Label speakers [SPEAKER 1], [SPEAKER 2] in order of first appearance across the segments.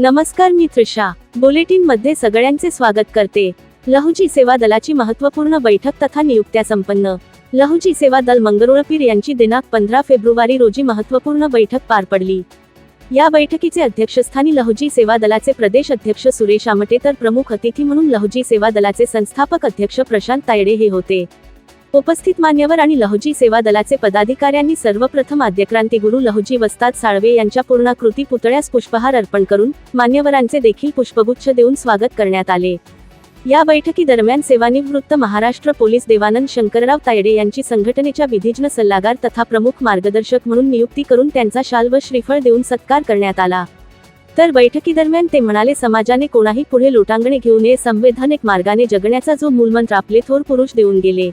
[SPEAKER 1] नमस्कार मी त्रिषा बुलेटिनमध्ये सगळ्यांचे स्वागत करते. लहुजी सेवा दलाची महत्त्वपूर्ण बैठक तथा नियुक्त्या संपन्न. लहुजी सेवा दल मंगरुळपीर यांची दिनांक पंधरा फेब्रुवारी रोजी महत्त्वपूर्ण बैठक पार पडली. या बैठकीचे अध्यक्षस्थानी लहुजी सेवा दलाचे प्रदेश अध्यक्ष सुरेश आमटे तर प्रमुख अतिथी म्हणून लहुजी सेवा दलाचे संस्थापक अध्यक्ष प्रशांत तायडे हे होते. उपस्थित मान्यवर आणि लहजी सेवा दलाचे पदाधिकाऱ्यांनी सर्वप्रथम आद्यक्रांती गुरु लहुजी वस्ताद साळवे यांच्या पूर्णाकृती पुतळ्यास पुष्पहार अर्पण करून मान्यवरांचे देखील पुष्पगुच्छ देऊन स्वागत करण्यात आले. या बैठकीदरम्यान सेवानिवृत्त महाराष्ट्र पोलीस देवानंद शंकरराव तायडे यांची संघटनेच्या विधिज्ञ सल्लागार तथा प्रमुख मार्गदर्शक म्हणून नियुक्ती करून त्यांचा शाल व श्रीफळ देऊन सत्कार करण्यात आला. तर बैठकीदरम्यान ते म्हणाले समाजाने कोणाही पुढे लोटांगणे घेऊ नये. संवैधानिक मार्गाने जगण्याचा जो मूलमंत्र आपले थोर पुरुष देऊन गेले.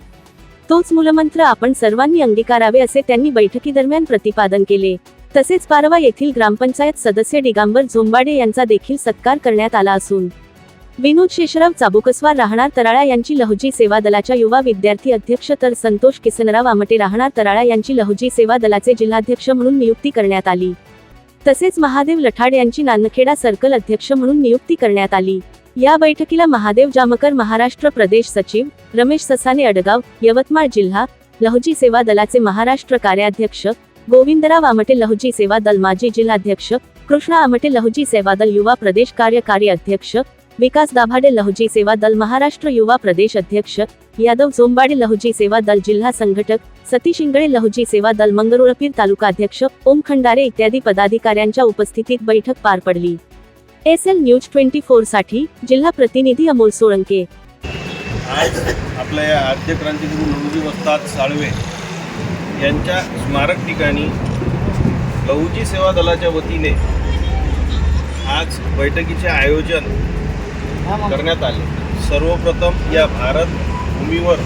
[SPEAKER 1] तोच मूलमंत्र आपण सर्वांनी अंगीकारावे असे त्यांनी बैठकीदरम्यान प्रतिपादन केले. तसेच पारवा येथील ग्रामपंचायत सदस्य दिगांबर झोंबाडे यांचा देखील सत्कार करण्यात आला असून विनोद शेषराव चाबुकस्वार राहणार तराळा यांची लहुजी सेवा दलाच्या युवा विद्यार्थी अध्यक्ष तर संतोष किसनराव आमटे राहणार तराळा यांची लहुजी सेवा दलाचे जिल्हाध्यक्ष म्हणून नियुक्ती करण्यात आली. तसेच महादेव लठाड यांची नानखेडा सर्कल अध्यक्ष म्हणून नियुक्ती करण्यात आली. या बैठकीला महादेव जामकर महाराष्ट्र प्रदेश सचिव रमेश ससाने अडगाव यवतमाळ जिल्हा लहुजी सेवा दलाचे महाराष्ट्र कार्याध्यक्ष गोविंदराव आमटे लहुजी सेवा दल माजी जिल्हाध्यक्ष कृष्णा आमटे लहुजी सेवा दल युवा प्रदेश कार्यकारी अध्यक्ष विकास दाभाडे लहुजी सेवा दल महाराष्ट्र युवा प्रदेश अध्यक्ष यादव झोंबाडे लहुजी सेवा दल जिल्हा संघटक सतीश इंगळे लहुजी सेवा दल मंगरुळपीर तालुका अध्यक्ष ओम खंडारे इत्यादी पदाधिकाऱ्यांच्या उपस्थितीत बैठक पार पडली. एस एल न्यूज ट्वेंटी फोरसाठी जिल्हा प्रतिनिधी अमोल सोळंके.
[SPEAKER 2] आज आपल्या या आद्य क्रांतिगुरू लहुजी वस्ताद साळवे यांच्या स्मारक ठिकाणी लहुजी सेवा दलाच्या वतीने आज बैठकीचे आयोजन करण्यात आले. सर्वप्रथम या भारत भूमीवर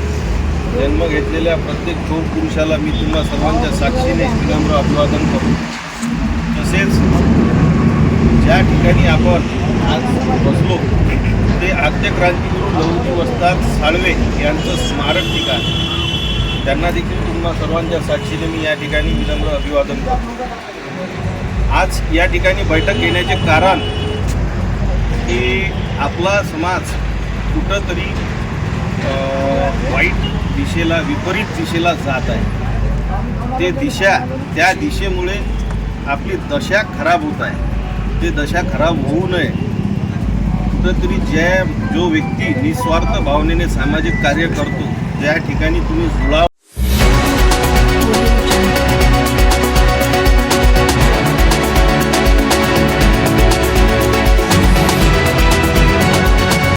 [SPEAKER 2] जन्म घेतलेल्या प्रत्येक थोर पुरुषाला मी तुम्हा सर्वांच्या साक्षीने विनम्र अभिवादन करतो. तसेच ज्या ठिकाणी आपण आज बसलो. ते आद्य क्रांतीगुरू लहुजी वस्ताद साळवे यांचं स्मारक ठिकाण. त्यांना देखील तुम्हा सर्वांच्या साक्षीने मी या ठिकाणी विनम्र अभिवादन करतो. आज या ठिकाणी बैठक घेण्याचे कारण की आपला समाज कुठंतरी वाईट दिशेला विपरीत दिशेला जात आहे. ते दिशा त्या दिशेमुळे आपली दशा खराब होत आहे. ते दशा खराब होऊ नये. कुठंतरी ज्या जो व्यक्ती निस्वार्थ भावनेने सामाजिक कार्य करतो ज्या ठिकाणी तुम्ही जुळाव